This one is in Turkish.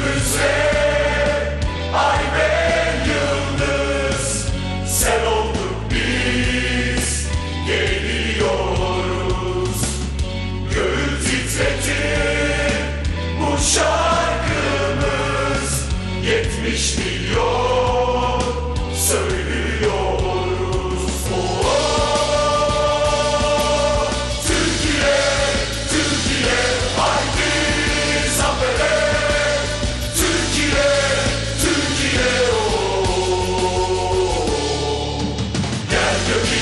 Yüzümüze ay ve yıldız sen olduk geliyoruz göğü titretir bu şarkımız yetmiş milyon. to me.